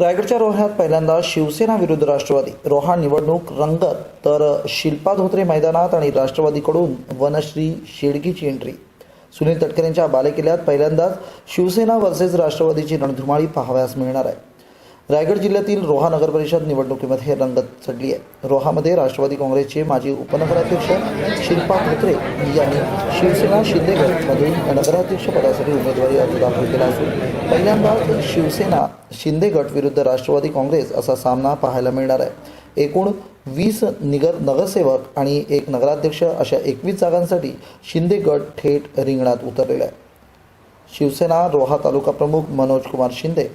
रायगडच्या रोह्यात पहिल्यांदा शिवसेना विरुद्ध राष्ट्रवादी. रोहा निवडणूक रंगत तर शिल्पा धोत्रे मैदानात आणि राष्ट्रवादीकडून वनश्री शेडगीची एंट्री सुनील तटकरेंच्या बालेकिल्ल्यात पहिल्यांदाच शिवसेना वर्सेस राष्ट्रवादीची रणधुमाळी पाहावयास मिळणार आहे. रायगड जिल्ह्यातील रोहा नगर परिषद निवडणुकीमध्ये रंगत चढली आहे. रोहामध्ये राष्ट्रवादी काँग्रेसचे माजी उपनगराध्यक्ष शिल्पा धोत्रे यांनी शिवसेना शिंदेगडमधून नगराध्यक्षपदासाठी नगराध्यक्ष पदासाठी उमेदवारी अर्ज दाखल केला असून पहिल्यांदाच शिवसेना शिंदेगट विरुद्ध राष्ट्रवादी काँग्रेस असा सामना पाहायला मिळणार आहे. एकूण वीस निगर नगरसेवक आणि एक नगराध्यक्ष अशा एकवीस जागांसाठी शिंदे गट थेट रिंगणात उतरलेला आहे. शिवसेना रोहा तालुका प्रमुख मनोज कुमार शिंदे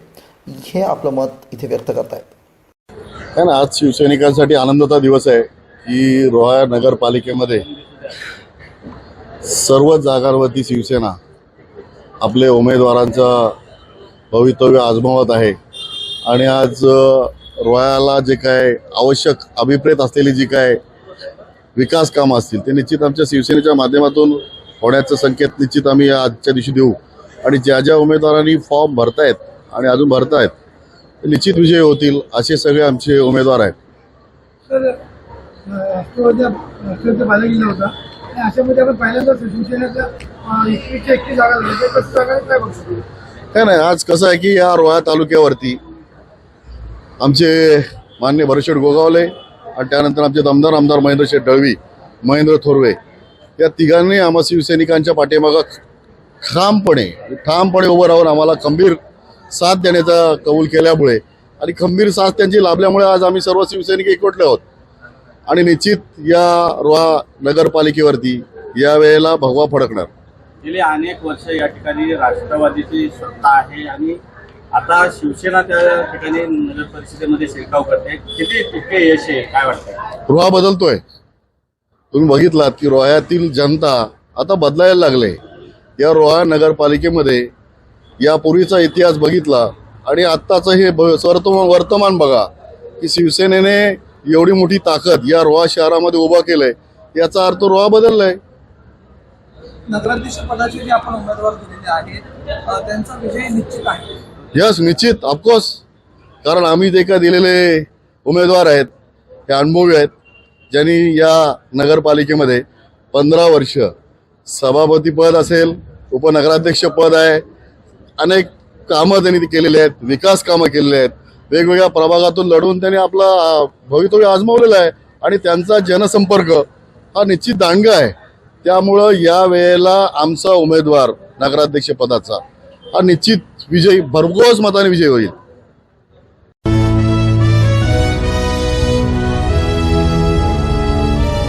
हे आपलं मत इथे व्यक्त करतायत. काय ना आज शिवसैनिकांसाठी आनंदाचा दिवस आहे. की रोहा नगरपालिकेमध्ये सर्व जागांवरती शिवसेना आपले उमेदवारांचा भवितव्य आजमावत आहे. आणि आज अ, जे काय आवश्यक अभिप्रेत असलेली जी काय विकास कामं असतील ते निश्चित आमच्या शिवसेनेच्या माध्यमातून होण्याचं संकेत निश्चित आम्ही आजच्या दिवशी देऊ. आणि ज्या ज्या उमेदवारांनी फॉर्म भरतायत आणि अजून भरतायत. निश्चित विजयी होतील असे सगळे आमचे उमेदवार आहेत. काय नाही आज कसं आहे की या रोहा तालुक्यावरती आमचे मान्य भरशेठ गोगावले आणि त्यानंतर आमचे दमदार आमदार महेंद्र शेठ दळवी महेंद्र थोरवे या तिघांनी आम्हा शिवसैनिकांच्या पाठीमागं ठामपणे ठामपणे उभं राहून आम्हाला खंबीर साथ देण्याचा कबूल केल्यामुळे आणि खंबीर साथ त्यांची लाभल्यामुळे आज आम्ही सर्व शिवसैनिक एकवटले आहोत. आणि निश्चित या रोहा नगरपालिकेवरती या वेळेला भगवा फडकणार. गेली अनेक वर्ष या ठिकाणी राष्ट्रवादीची सत्ता आहे आणि आता शिवसेना त्या ठिकाणी नगर परिषदेमध्ये शिरकाव करते. किती टक्के यश आहे काय वाटतं रोहा बदलतोय. तुम्ही बघितलात की रोह्यातील जनता आता बदलायला लागले. या रोहा नगरपालिकेमध्ये यापूर्वीचा इतिहास बघितला आणि आत्ताचं हे भ- वर्तमान वर्तमान बघा की शिवसेनेने एवढी मोठी ताकद या रोहा शहरामध्ये उभा केलंय याचा अर्थ रोहा बदललाय. नगराध्यक्ष पदाचे जे आपण उमेदवार दिलेले आहेत अ, त्यांचा विजय निश्चित आहे. यस निश्चित ऑफकोर्स कारण आम्ही जे काय दिलेले उमेदवार आहेत हे अनुभवी आहेत ज्यांनी या नगरपालिकेमध्ये पंधरा वर्ष सभापती पद असेल उपनगराध्यक्ष पद आहे अनेक कामं त्यांनी केलेली आहेत विकास कामं केलेली आहेत. वेगवेगळ्या प्रभागातून लढून त्यांनी आपला भवितव्य आजमावलेला आहे आणि त्यांचा जनसंपर्क हा निश्चित दांडगा आहे. त्यामुळं या वेळेला आमचा उमेदवार नगराध्यक्ष पदाचा हा निश्चित विजयी भरघोस मताने विजय होईल.